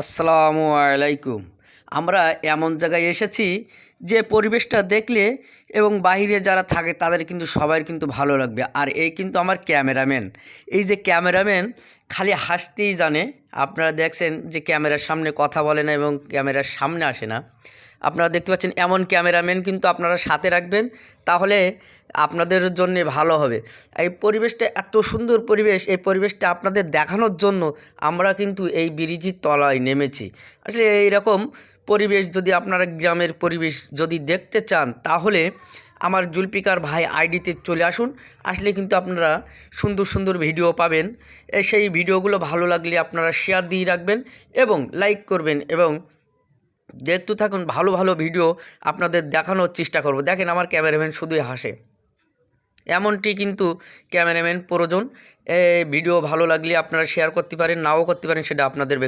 আসসালামু আলাইকুম। আমরা এমন জায়গায় এসেছি যে পরিবেশটা দেখলে এবং বাইরে যারা থাকে তাদের কিন্তু সবার কিন্তু ভালো লাগবে। আর এই কিন্তু আমার ক্যামেরাম্যান। এই যে ক্যামেরাম্যান খালি হাসতেই জানে। আপনারা দেখছেন যে ক্যামেরার সামনে কথা বলে না এবং ক্যামেরার সামনে আসে না। আপনারা দেখতে পাচ্ছেন এমন ক্যামেরাম্যান কিন্তু আপনারা সাথে রাখবেন, তাহলে আপনাদের জন্য ভালো হবে। এই পরিবেশটা এত সুন্দর পরিবেশ, এই পরিবেশটা আপনাদের দেখানোর জন্য আমরা কিন্তু এই ব্রিজের তলায় নেমেছি। আসলে এইরকম পরিবেশ যদি আপনারা গ্রামের পরিবেশ যদি দেখতে চান, তাহলে আমার জুলপিকার ভাই আইডিতে চলে আসুন। আসলে কিন্তু আপনারা সুন্দর সুন্দর ভিডিও পাবেন। সেই ভিডিওগুলো ভালো লাগলে আপনারা শেয়ার দিয়ে রাখবেন এবং লাইক করবেন এবং দেখতে থাকুন, ভালো ভালো ভিডিও আপনাদের দেখানোর চেষ্টা করব। দেখেন আমার ক্যামেরাম্যান শুধুই হাসে। এমনটি কিন্তু ক্যামেরাম্যান প্রয়োজন। ভিডিও ভালো লাগলে আপনারা শেয়ার করতে পারেন, নাও করতে পারেন, সেটা আপনাদের